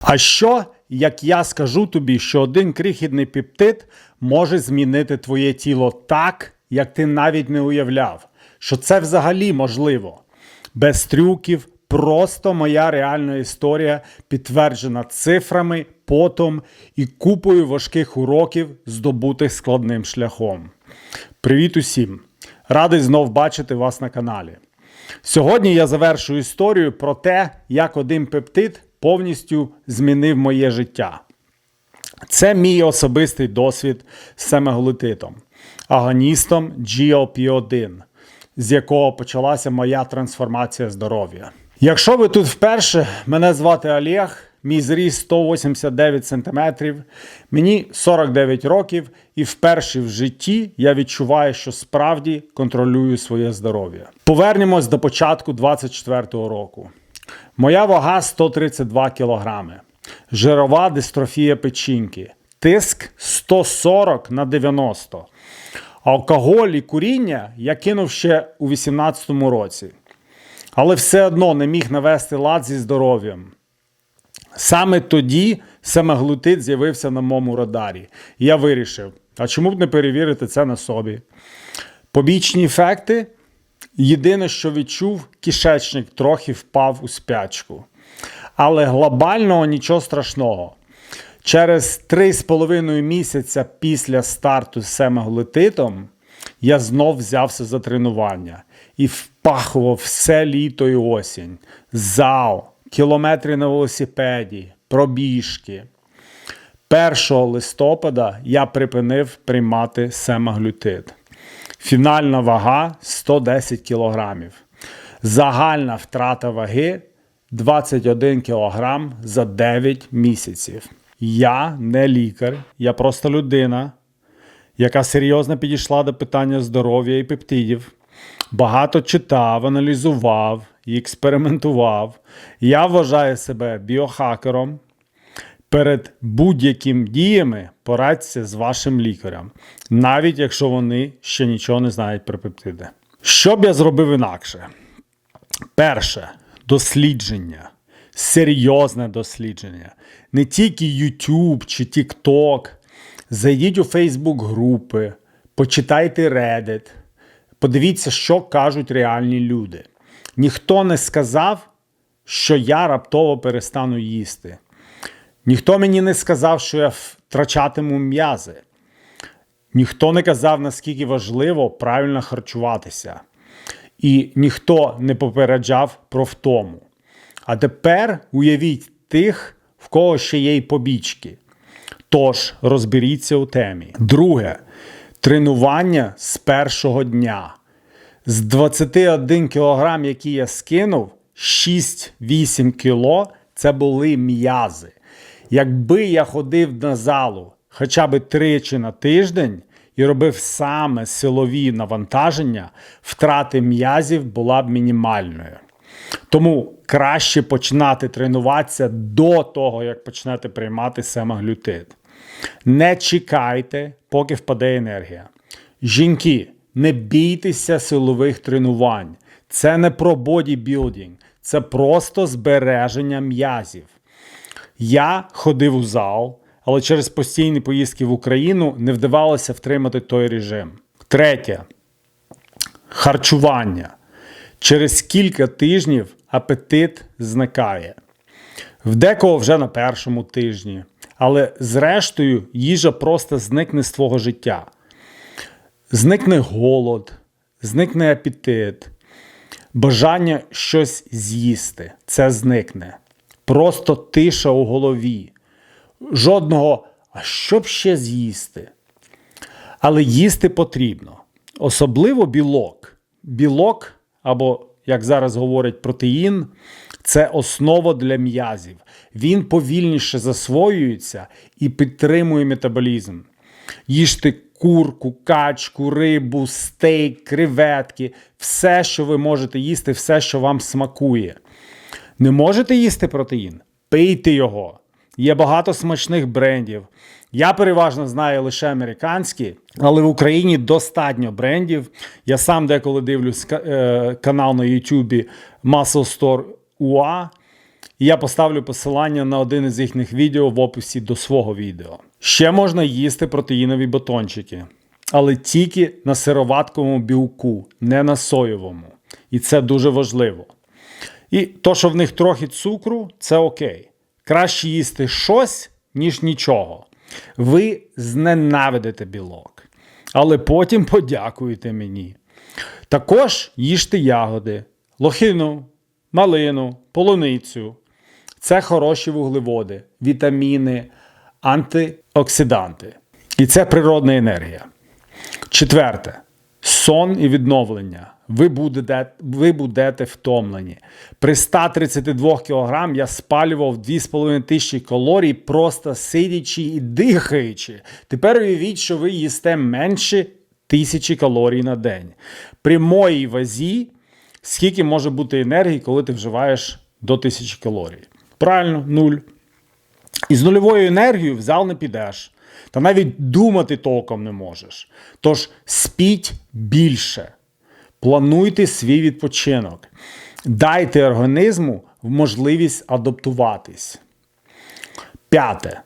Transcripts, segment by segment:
А що, як я скажу тобі, що один крихітний пептид може змінити твоє тіло так, як ти навіть не уявляв, що це взагалі можливо? Без трюків, просто моя реальна історія підтверджена цифрами, потом і купою важких уроків, здобутих складним шляхом. Привіт усім! Радий знов бачити вас на каналі. Сьогодні я завершую історію про те, як один пептид повністю змінив моє життя. Це мій особистий досвід з семаглутитом, агоністом GLP-1, з якого почалася моя трансформація здоров'я. Якщо ви тут вперше, мене звати Олег, мій зріст 189 см, мені 49 років, і вперше в житті я відчуваю, що справді контролюю своє здоров'я. Повернемось до початку 24-го року. Моя вага 132 кг, жирова дистрофія печінки, тиск 140 на 90. Алкоголь і куріння я кинув ще у 18 році, але все одно не міг навести лад зі здоров'ям. Саме тоді семаглутид з'явився на моєму радарі. Я вирішив, а чому б не перевірити це на собі? Побічні ефекти. Єдине, що відчув, кишечник трохи впав у спячку. Але глобального нічого страшного. Через 3,5 місяця після старту з семаглутитом я знов взявся за тренування і впахував все літо і осінь. Зал, кілометри на велосипеді, пробіжки. 1 листопада я припинив приймати семаглютид. Фінальна вага 110 кг. Загальна втрата ваги 21 кг за 9 місяців. Я не лікар, я просто людина, яка серйозно підійшла до питання здоров'я і пептидів. Багато читав, аналізував і експериментував. Я вважаю себе біохакером. Перед будь-яким діями порадьтеся з вашим лікарем, навіть якщо вони ще нічого не знають про пептиди. Що б я зробив інакше? Перше дослідження, серйозне дослідження. Не тільки YouTube чи TikTok. Зайдіть у Facebook групи, почитайте Reddit, подивіться, що кажуть реальні люди. Ніхто не сказав, що я раптово перестану їсти. Ніхто мені не сказав, що я втрачатиму м'язи. Ніхто не казав, наскільки важливо правильно харчуватися. І ніхто не попереджав про втому. А тепер уявіть тих, в кого ще є й побічки. Тож розберіться у темі. Друге тренування з першого дня. З 21 кг, які я скинув, 6-8 кг це були м'язи. Якби я ходив на залу хоча б тричі на тиждень і робив саме силові навантаження, втрати м'язів була б мінімальною. Тому краще починати тренуватися до того, як почнете приймати семаглютид. Не чекайте, поки впаде енергія. Жінки, не бійтеся силових тренувань. Це не про бодібілдинг, це просто збереження м'язів. Я ходив у зал, але через постійні поїздки в Україну не вдавалося втримати той режим. Третє харчування. Через кілька тижнів апетит зникає. В декого вже на першому тижні. Але зрештою їжа просто зникне з твого життя. Зникне голод, зникне апетит, бажання щось з'їсти. Це зникне. Просто тиша у голові. Жодного, а що б ще з'їсти? Але їсти потрібно. Особливо білок. Білок, або, як зараз говорять, протеїн це основа для м'язів. Він повільніше засвоюється і підтримує метаболізм. Їжте курку, качку, рибу, стейк, креветки, все, що ви можете їсти, все, що вам смакує. Не можете їсти протеїн? Пийте його. Є багато смачних брендів. Я переважно знаю лише американські, але в Україні достатньо брендів. Я сам деколи дивлюсь е, канал на Ютубі Muscle Store UA. І я поставлю посилання на один із їхніх відео в описі до свого відео. Ще можна їсти протеїнові батончики, але тільки на сироватковому білку, не на соєвому. І це дуже важливо. І то, що в них трохи цукру, це окей. Краще їсти щось, ніж нічого. Ви зненавидите білок, але потім подякуєте мені. Також їжте ягоди, лохину, малину, полуницю. Це хороші вуглеводи, вітаміни, антиоксиданти. І це природна енергія. Четверте. Сон і відновлення. Ви будете, ви будете втомлені. При 132 кг я спалював 2,5 тисячі калорій, просто сидячи і дихаючи. Тепер уявіть, що ви їсте менше тисячі калорій на день. При моїй вазі, скільки може бути енергії, коли ти вживаєш до 1000 калорій? Правильно, нуль. І з нульовою енергією в зал не підеш. Та навіть думати толком не можеш. Тож спіть більше, плануйте свій відпочинок, дайте організму можливість адаптуватись. П'яте.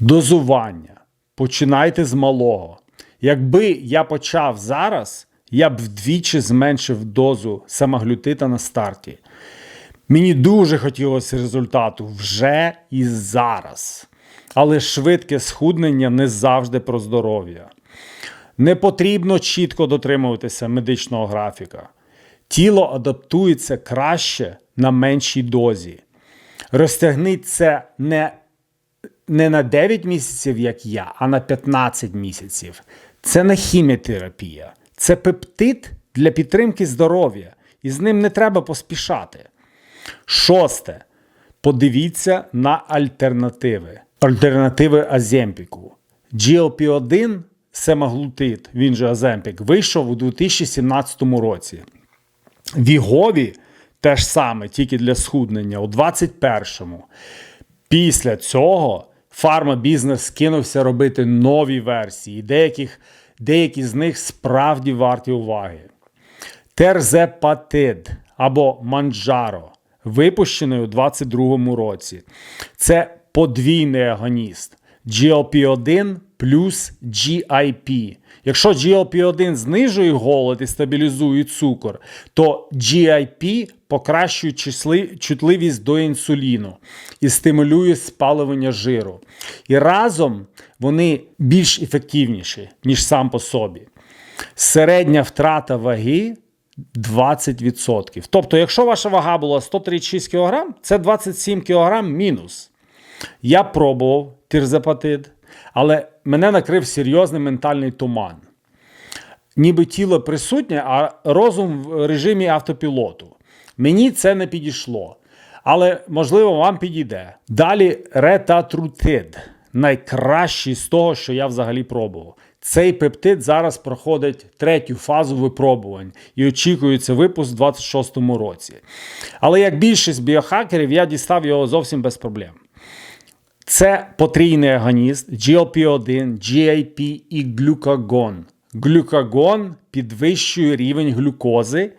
Дозування. Починайте з малого. Якби я почав зараз, я б вдвічі зменшив дозу самоглютита на старті. Мені дуже хотілося результату вже і зараз. Але швидке схуднення не завжди про здоров'я. Не потрібно чітко дотримуватися медичного графіка. Тіло адаптується краще на меншій дозі. Розтягніть це не, не на 9 місяців, як я, а на 15 місяців. Це не хіміотерапія, це пептид для підтримки здоров'я, і з ним не треба поспішати. Шосте. Подивіться на альтернативи. Альтернативи Аземпіку. GLP-1 семаглутид, він же Аземпік, вийшов у 2017 році. Вігові теж саме, тільки для схуднення у 2021-му. Після цього фармабізнес кинувся робити нові версії. Деяких, деякі з них справді варті уваги. Терзепатид або манджаро, випущений у 2022 році. Це подвійний агоніст GLP-1 плюс GIP. Якщо GLP-1 знижує голод і стабілізує цукор, то GIP покращує чутливість до інсуліну і стимулює спалювання жиру. І разом вони більш ефективніші, ніж сам по собі. Середня втрата ваги 20%. Тобто, якщо ваша вага була 136 кг, це 27 кг мінус. Я пробував тирзапатид, але мене накрив серйозний ментальний туман. Ніби тіло присутнє, а розум в режимі автопілоту. Мені це не підійшло. Але, можливо, вам підійде. Далі ретатрутид. Найкращий з того, що я взагалі пробував. Цей пептид зараз проходить третю фазу випробувань і очікується випуск у 26-му році. Але як більшість біохакерів, я дістав його зовсім без проблем. Це потрійний агоніст GLP-1, GIP і глюкагон. Глюкагон підвищує рівень глюкози,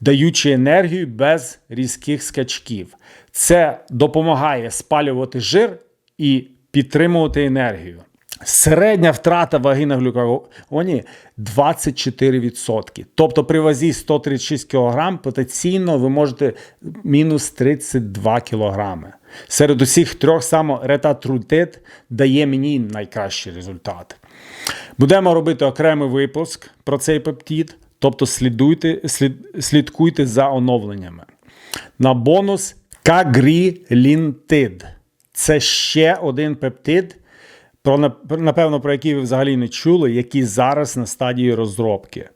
даючи енергію без різких скачків. Це допомагає спалювати жир і підтримувати енергію. Середня втрата ваги на глюкагоні 24%. Тобто при вазі 136 кг потенційно ви можете мінус 32 кг. Серед усіх трьох саме ретатрутит дає мені найкращий результат. Будемо робити окремий випуск про цей пептид, тобто слідуйте, слід, слідкуйте за оновленнями. На бонус кагрілінтид. Це ще один пептид, про, напевно, про який ви взагалі не чули, який зараз на стадії розробки.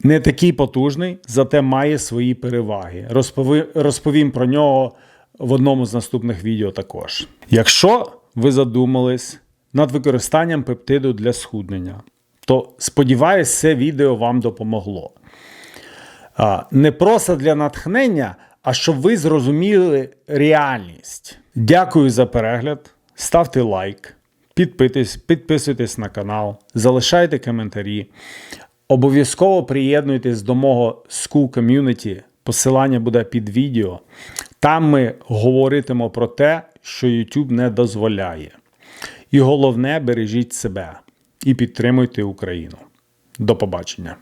Не такий потужний, зате має свої переваги. Розповім, розповім про нього в одному з наступних відео також. Якщо ви задумались над використанням пептиду для схуднення, то сподіваюсь, це відео вам допомогло. Не просто для натхнення, а щоб ви зрозуміли реальність. Дякую за перегляд. Ставте лайк, підписуйтесь, підписуйтесь на канал, залишайте коментарі. Обов'язково приєднуйтесь до мого School Community. Посилання буде під відео. Там ми говоритимо про те, що YouTube не дозволяє. І головне, бережіть себе і підтримуйте Україну. До побачення.